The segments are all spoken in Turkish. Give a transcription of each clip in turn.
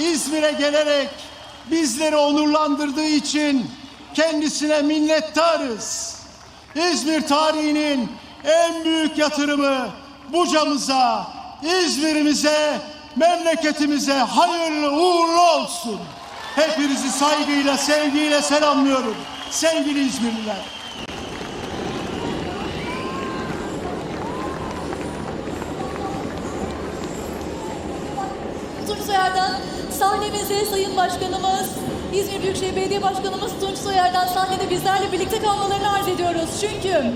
İzmir'e gelerek bizleri onurlandırdığı için kendisine minnettarız. İzmir tarihinin en büyük yatırımı Buca'mıza, İzmir'imize, memleketimize hayırlı uğurlu olsun. Hepinizi saygıyla, sevgiyle selamlıyorum. Sevgili İzmirliler. Tunç Soyer'den sahnemize Sayın Başkanımız, İzmir Büyükşehir Belediye Başkanımız Tunç Soyer'den sahnede bizlerle birlikte kalmalarını arz ediyoruz. Çünkü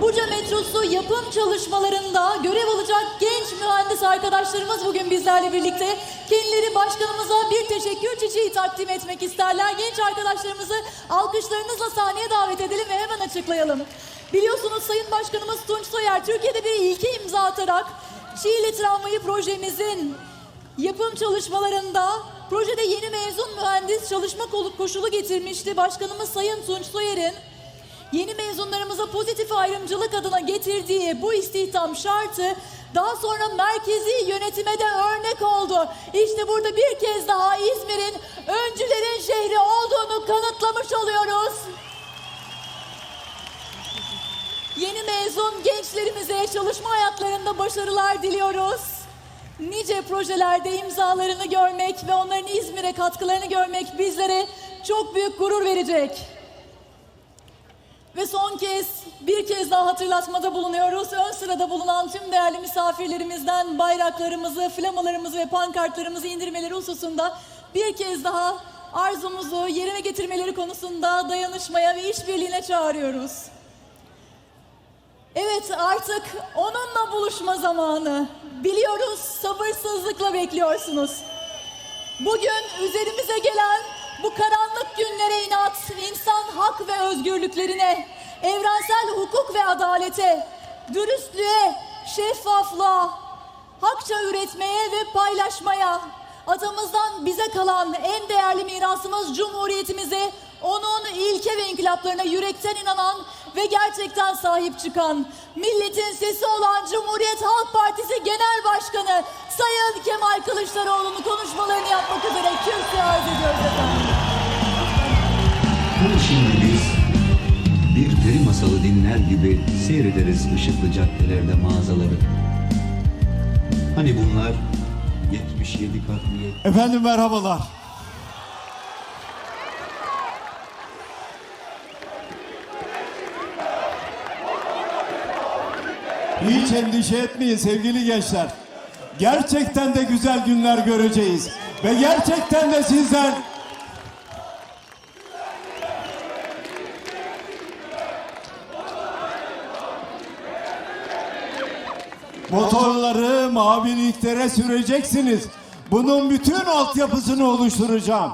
Buca metrosu yapım çalışmalarında görev alacak genç mühendis arkadaşlarımız bugün bizlerle birlikte. Kendileri başkanımıza bir teşekkür çiçeği takdim etmek isterler. Genç arkadaşlarımızı alkışlarınızla sahneye davet edelim ve hemen açıklayalım. Biliyorsunuz Sayın Başkanımız Tunç Soyer Türkiye'de bir ilke imza atarak Şiile Tramvayı projemizin Yapım çalışmalarında projede yeni mezun mühendis çalışma koşulu getirmişti. Başkanımız Sayın Tunç Soyer'in yeni mezunlarımıza pozitif ayrımcılık adına getirdiği bu istihdam şartı daha sonra merkezi yönetime de örnek oldu. İşte burada bir kez daha İzmir'in öncülerin şehri olduğunu kanıtlamış oluyoruz. Yeni mezun gençlerimize çalışma hayatlarında başarılar diliyoruz. Nice projelerde imzalarını görmek ve onların İzmir'e katkılarını görmek bizlere çok büyük gurur verecek. Ve son kez bir kez daha hatırlatmada bulunuyoruz. Ön sırada bulunan tüm değerli misafirlerimizden bayraklarımızı, flamalarımızı ve pankartlarımızı indirmeleri hususunda bir kez daha arzumuzu yerine getirmeleri konusunda dayanışmaya ve işbirliğine çağırıyoruz. Evet artık onunla buluşma zamanı. Biliyoruz sabırsızlıkla bekliyorsunuz. Bugün üzerimize gelen bu karanlık günlere inat, insan hak ve özgürlüklerine, evrensel hukuk ve adalete, dürüstlüğe, şeffaflığa, hakça üretmeye ve paylaşmaya, atamızdan bize kalan en değerli mirasımız Cumhuriyetimize, onun ilke ve inkılaplarına yürekten inanan ve gerçekten sahip çıkan, milletin sesi olan Cumhuriyet Halk Partisi Genel Başkanı Sayın Kemal Kılıçdaroğlu'nun konuşmalarını yapmak üzere kürsüye arz ediyoruz efendim. Şimdi biz bir peri masalı dinler gibi seyrederiz ışıklı caddelerde mağazaları. Hani bunlar 77 katlı Efendim merhabalar. Hiç endişe etmeyin sevgili gençler. Gerçekten de güzel günler göreceğiz. Ve gerçekten de sizler Motorları maviliklere süreceksiniz. Bunun bütün altyapısını oluşturacağım.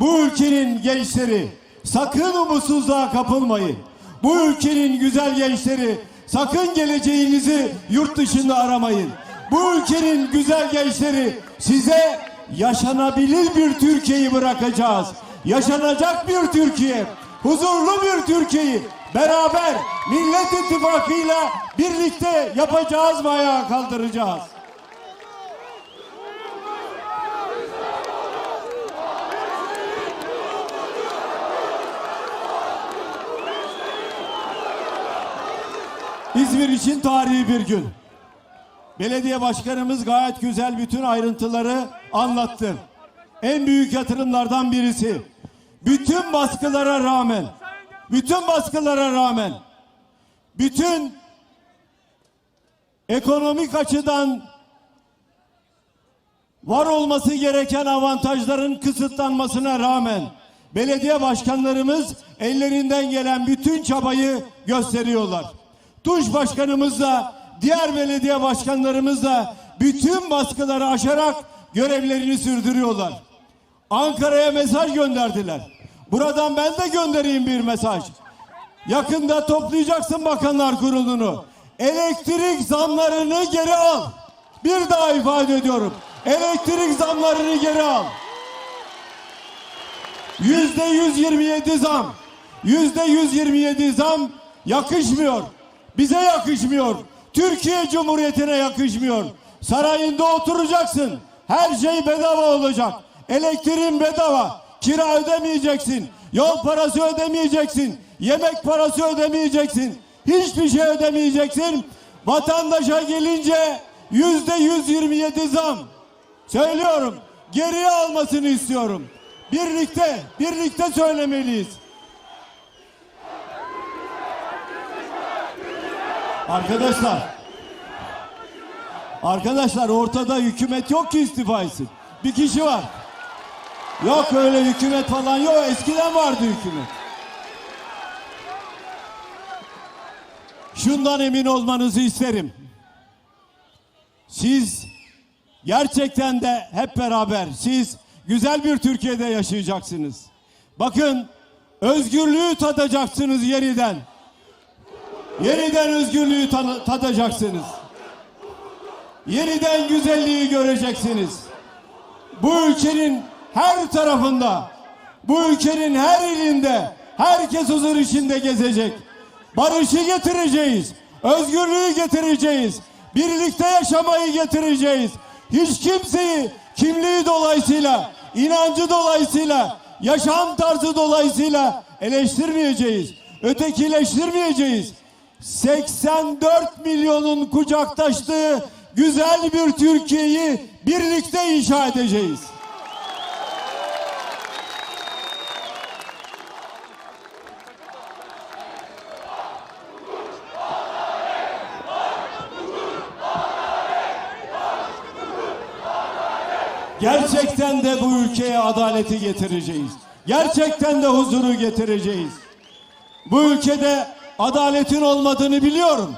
Bu ülkenin gençleri sakın umutsuzluğa kapılmayın. Bu ülkenin güzel gençleri sakın geleceğinizi yurt dışında aramayın. Bu ülkenin güzel gençleri size yaşanabilir bir Türkiye'yi bırakacağız. Yaşanacak bir Türkiye, huzurlu bir Türkiye'yi beraber Millet İttifakı'yla birlikte yapacağız ve ayağa kaldıracağız. İzmir için tarihi bir gün. Belediye başkanımız gayet güzel bütün ayrıntıları anlattı. En büyük yatırımlardan birisi. Bütün baskılara rağmen, bütün baskılara rağmen, bütün ekonomik açıdan var olması gereken avantajların kısıtlanmasına rağmen belediye başkanlarımız ellerinden gelen bütün çabayı gösteriyorlar. Tunç başkanımız da diğer belediye başkanlarımız da bütün baskıları aşarak görevlerini sürdürüyorlar. Ankara'ya mesaj gönderdiler. Buradan ben de göndereyim bir mesaj. Yakında toplayacaksın bakanlar kurulunu. Elektrik zamlarını geri al. Bir daha ifade ediyorum. Elektrik zamlarını geri al. Yüzde 127 zam. Yüzde 127 zam yakışmıyor. Bize yakışmıyor. Türkiye Cumhuriyeti'ne yakışmıyor. Sarayında oturacaksın. Her şey bedava olacak. Elektriğin bedava. Kira ödemeyeceksin. Yol parası ödemeyeceksin. Yemek parası ödemeyeceksin. Hiçbir şey ödemeyeceksin. Vatandaşa gelince yüzde 127 zam. Söylüyorum. Geriye almasını istiyorum. Birlikte, birlikte söylemeliyiz. Arkadaşlar. Arkadaşlar ortada hükümet yok ki istifa etsin. Bir kişi var. Yok öyle hükümet falan yok. Eskiden vardı hükümet. Şundan emin olmanızı isterim. Siz gerçekten de hep beraber siz güzel bir Türkiye'de yaşayacaksınız. Bakın özgürlüğü tadacaksınız yeniden. Yeniden özgürlüğü ta- tadacaksınız. Yeniden güzelliği göreceksiniz. Bu ülkenin her tarafında, bu ülkenin her ilinde herkes huzur içinde gezecek. Barışı getireceğiz. Özgürlüğü getireceğiz. Birlikte yaşamayı getireceğiz. Hiç kimseyi kimliği dolayısıyla, inancı dolayısıyla, yaşam tarzı dolayısıyla eleştirmeyeceğiz. Ötekileştirmeyeceğiz. 84 milyonun kucaklaştığı güzel bir Türkiye'yi birlikte inşa edeceğiz. Gerçekten de bu ülkeye adaleti getireceğiz. Gerçekten de huzuru getireceğiz. Bu ülkede adaletin olmadığını biliyorum.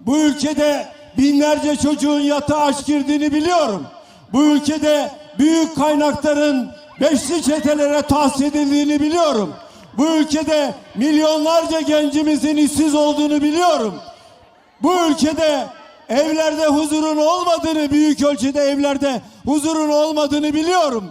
Bu ülkede binlerce çocuğun yatağa aç girdiğini biliyorum. Bu ülkede büyük kaynakların beşli çetelere tahsis edildiğini biliyorum. Bu ülkede milyonlarca gencimizin işsiz olduğunu biliyorum. Bu ülkede evlerde huzurun olmadığını, büyük ölçüde evlerde huzurun olmadığını biliyorum.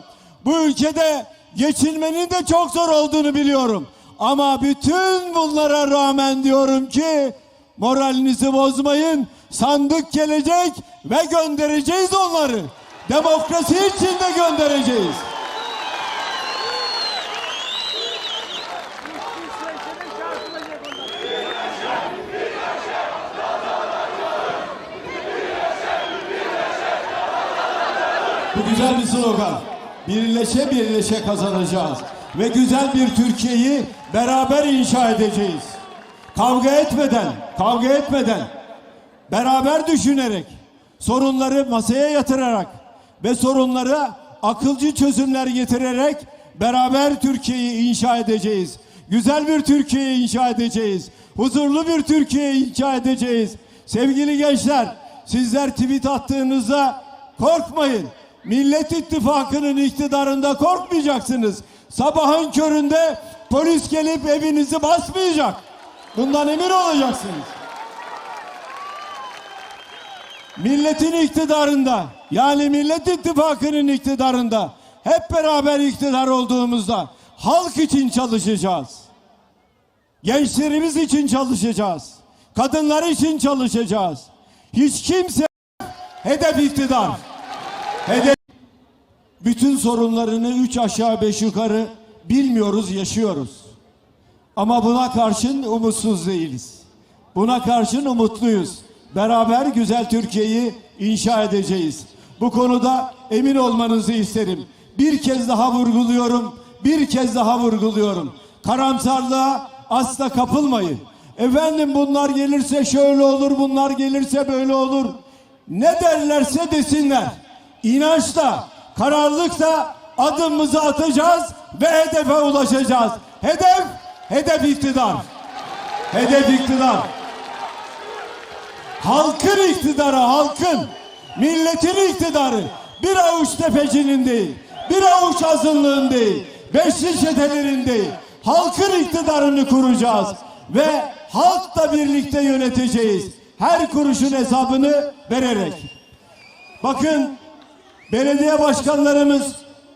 Bu ülkede geçinmenin de çok zor olduğunu biliyorum. Ama bütün bunlara rağmen diyorum ki moralinizi bozmayın. Sandık gelecek ve göndereceğiz onları. Demokrasi için de göndereceğiz. Bu güzel bir slogan. Birleşe birleşe kazanacağız. Ve güzel bir Türkiye'yi beraber inşa edeceğiz. Kavga etmeden, kavga etmeden, beraber düşünerek, sorunları masaya yatırarak ve sorunlara akılcı çözümler getirerek beraber Türkiye'yi inşa edeceğiz. Güzel bir Türkiye inşa edeceğiz. Huzurlu bir Türkiye inşa edeceğiz. Sevgili gençler, sizler tweet attığınızda korkmayın. Millet İttifakı'nın iktidarında korkmayacaksınız. Sabahın köründe polis gelip evinizi basmayacak. Bundan emin olacaksınız. Milletin iktidarında yani Millet İttifakı'nın iktidarında hep beraber iktidar olduğumuzda halk için çalışacağız. Gençlerimiz için çalışacağız. Kadınlar için çalışacağız. Hiç kimse hedef iktidar. Hedef bütün sorunlarını üç aşağı beş yukarı bilmiyoruz, yaşıyoruz. Ama buna karşın umutsuz değiliz. Buna karşın umutluyuz. Beraber güzel Türkiye'yi inşa edeceğiz. Bu konuda emin olmanızı isterim. Bir kez daha vurguluyorum. Bir kez daha vurguluyorum. Karamsarlığa asla kapılmayın. Efendim bunlar gelirse şöyle olur, bunlar gelirse böyle olur. Ne derlerse desinler. İnançla, kararlılıkla adımımızı atacağız ve hedefe ulaşacağız. Hedef, hedef iktidar. Hedef iktidar. Halkın iktidarı, halkın, milletin iktidarı. Bir avuç tepecinin değil, bir avuç azınlığın değil, beşli çetelerin değil. Halkın iktidarını kuracağız ve halkla birlikte yöneteceğiz. Her kuruşun hesabını vererek. Bakın belediye başkanlarımız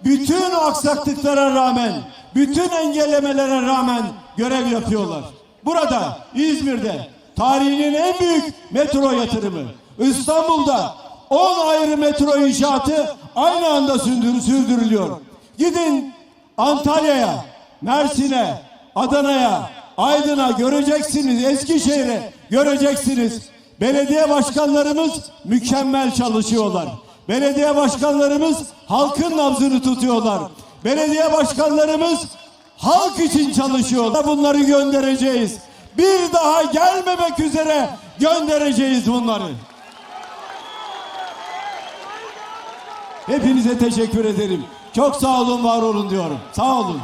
bütün aksaklıklara rağmen, bütün engellemelere rağmen görev yapıyorlar. Burada İzmir'de tarihinin en büyük metro yatırımı, İstanbul'da 10 ayrı metro inşaatı aynı anda sürdür- sürdürülüyor. Gidin Antalya'ya, Mersin'e, Adana'ya, Aydın'a göreceksiniz, Eskişehir'e göreceksiniz. Belediye başkanlarımız mükemmel çalışıyorlar. Belediye başkanlarımız halkın nabzını tutuyorlar. Belediye başkanlarımız halk için çalışıyorlar. Bunları göndereceğiz. Bir daha gelmemek üzere göndereceğiz bunları. Hepinize teşekkür ederim. Çok sağ olun, var olun diyorum. Sağ olun.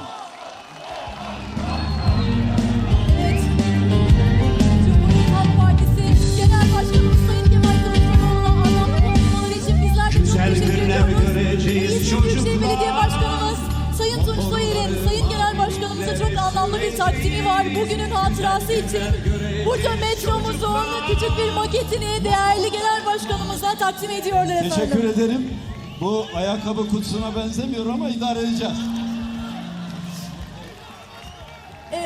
Anlamlı bir takdimi var. Bugünün hatırası için Burca metromuzun küçük bir maketini değerli Genel Başkanımıza takdim ediyorlar efendim. Teşekkür ederim. Bu ayakkabı kutusuna benzemiyor ama idare edeceğiz.